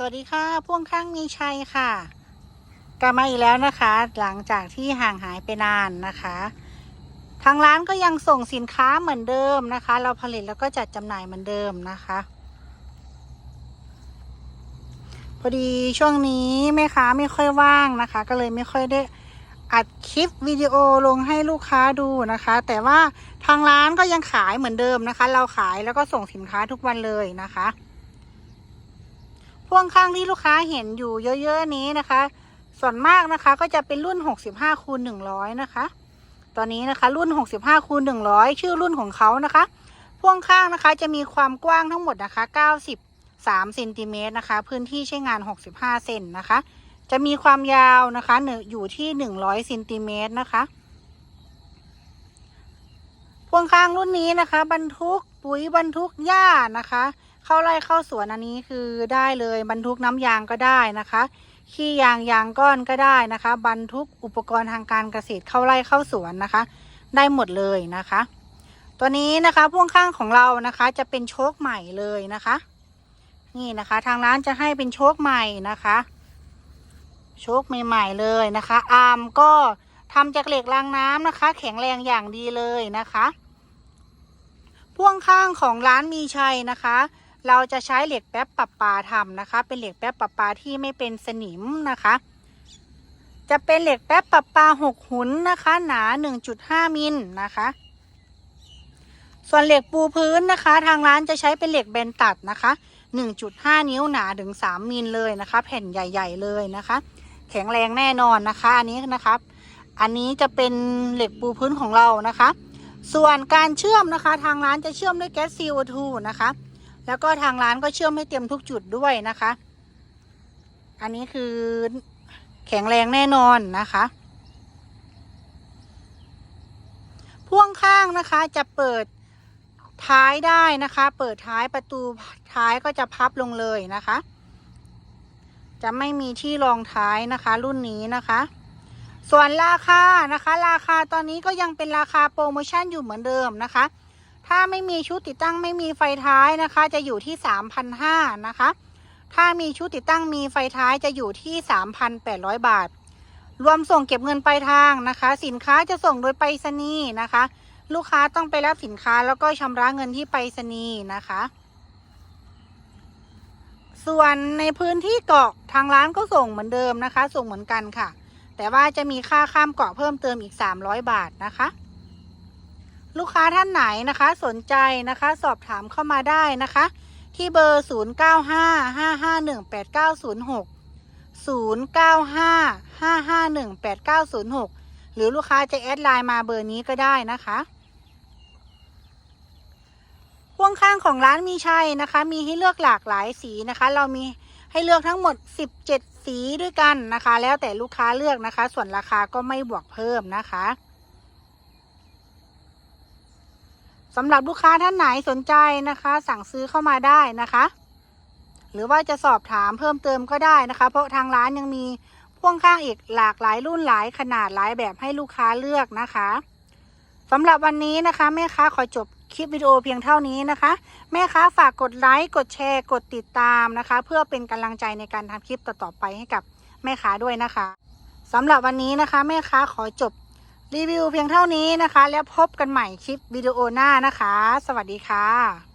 สวัสดีค่ะ พ่วงข้างมีชัยค่ะกลับมาอีกแล้วนะคะ หลังจากที่ห่างหายไปนานนะคะ ทางร้านก็ยังส่งสินค้าเหมือนเดิมนะคะ เราผลิตแล้วก็จัดจำหน่ายเหมือนเดิมนะคะ พอดีช่วงนี้แม่ค้าไม่ค่อยว่างนะคะ ก็เลยไม่ค่อยได้อัดคลิปวิดีโอลงให้ลูกค้าดูนะคะ แต่ว่าทางร้านก็ยังขายเหมือนเดิมนะคะ เราขายแล้วก็ส่งสินค้าทุกวันเลยนะคะ พ่วงข้างที่ลูกค้าเห็นอยู่เยอะๆนี้นะคะ ส่วนมากนะคะก็จะเป็นรุ่น 65คูณ100 นะคะ ตอนนี้นะคะรุ่น 65คูณ100 ชื่อรุ่นของเขานะคะ พ่วงข้างนะคะจะมีความกว้างทั้งหมดนะคะ 93เซนติเมตรนะคะ พื้นที่ใช้งาน 65เซนนะคะ จะมีความยาวนะคะหนึ่งอยู่ที่ 100เซนติเมตรนะคะพ่วงข้างรุ่นนี้นะคะ บรรทุกปุ๋ยบรรทุกหญ้านะคะ เข้าไร่เข้าสวนอันนี้คือได้เลยบรรทุกน้ำยางก็ได้นะคะขี้ยางยางก้อนก็ได้นะคะ บรรทุกอุปกรณ์ทางการเกษตรเข้าไร่เข้าสวนนะคะ ได้หมดเลยนะคะ ตัวนี้นะคะพ่วงข้างของเรานะคะจะเป็นโชคใหม่เลยนะคะ นี่นะคะ ทางร้านจะให้เป็นโชคใหม่นะคะโชคใหม่ๆเลยนะคะ อาร์มก็ทำจากเหล็กรางน้ำนะคะ แข็งแรงอย่างดีเลยนะคะ พ่วงข้างของร้านมีชัยนะคะ เราจะใช้เหล็กแป๊บปรับปลาทำนะคะ เป็นเหล็กแป๊บปรับปลาที่ไม่เป็นสนิมนะคะ จะเป็นเหล็กแป๊บปรับปลาหกหุนนะคะ หนา 1.5 มิลนะคะ ส่วนเหล็กปูพื้นนะคะ ทางร้านจะใช้เป็นเหล็กเบนตัดนะคะ 1.5 นิ้วหนาถึง 3 มิลเลยนะคะ แผ่นใหญ่ ๆ เลยนะคะ แข็งแรงแน่นอนนะคะ อันนี้นะครับ อันนี้จะเป็นเหล็กปูพื้นของเรานะคะ ส่วนการเชื่อมนะคะ ทางร้านจะเชื่อมด้วยแก๊ส CO2 นะคะ แล้วก็ทางร้านก็เชื่อมให้เต็มทุกจุดด้วยนะคะ อันนี้คือแข็งแรงแน่นอนนะคะ พ่วงข้างนะคะจะเปิดท้ายได้นะคะ เปิดท้ายประตูท้ายก็จะพับลงเลยนะคะ จะไม่มีที่รองท้ายนะคะ รุ่นนี้นะคะ ส่วนราคานะคะ ราคาตอนนี้ก็ยังเป็นราคาโปรโมชั่นอยู่เหมือนเดิมนะคะ ถ้าไม่มีชุดติดตั้งไม่มีไฟท้ายนะคะ จะอยู่ที่ 3,500นะคะ ถ้ามีชุดติดตั้งมีไฟท้ายจะอยู่ที่ 3,800 บาท รวมส่งเก็บเงินปลายทางนะคะ สินค้าจะส่งโดยไปรษณีย์นะคะ ลูกค้าต้องไปรับสินค้าแล้วก็ชำระเงินที่ไปรษณีย์นะคะ ส่วนในพื้นที่เกาะทางร้านก็ส่งเหมือนเดิมนะคะ ส่งเหมือนกันค่ะ แต่ว่าจะมีค่าข้ามเกาะเพิ่มเติมอีก 300 บาทนะคะ ลูกค้าท่านไหนนะคะ สนใจนะคะ สอบถามเข้ามาได้นะคะ ที่เบอร์ 0955518906 0955518906 หรือลูกค้าจะแอดไลน์มาเบอร์นี้ก็ได้นะคะพ่วงข้างของร้านมีชัยนะคะ มีให้เลือกหลากหลายสีนะคะ เรามีให้เลือกทั้งหมด 17 สีด้วยกันนะคะ แล้วแต่ลูกค้าเลือกนะคะ ส่วนราคาก็ไม่บวกเพิ่มนะคะ สำหรับลูกค้าท่านไหนสนใจนะคะ สั่งซื้อเข้ามาได้นะคะ หรือว่าจะสอบถามเพิ่มเติมก็ได้นะคะ เพราะทางร้านยังมีพ่วงข้างอีกหลากหลายรุ่นหลายขนาดหลายแบบให้ลูกค้าเลือกนะคะสำหรับวันนี้นะคะแม่ค้าขอจบคลิปวิดีโอเพียงเท่านี้นะคะ แม่ค้าฝากกดไลค์กดแชร์กดติดตามนะคะ เพื่อเป็นกำลังใจในการทำคลิปต่อๆไปให้กับแม่ค้าด้วยนะคะสำหรับวันนี้นะคะ แม่ค้าขอจบ รีวิวเพียงเท่านี้นะคะ แล้วพบกันใหม่คลิปวิดีโอหน้านะคะ สวัสดีค่ะ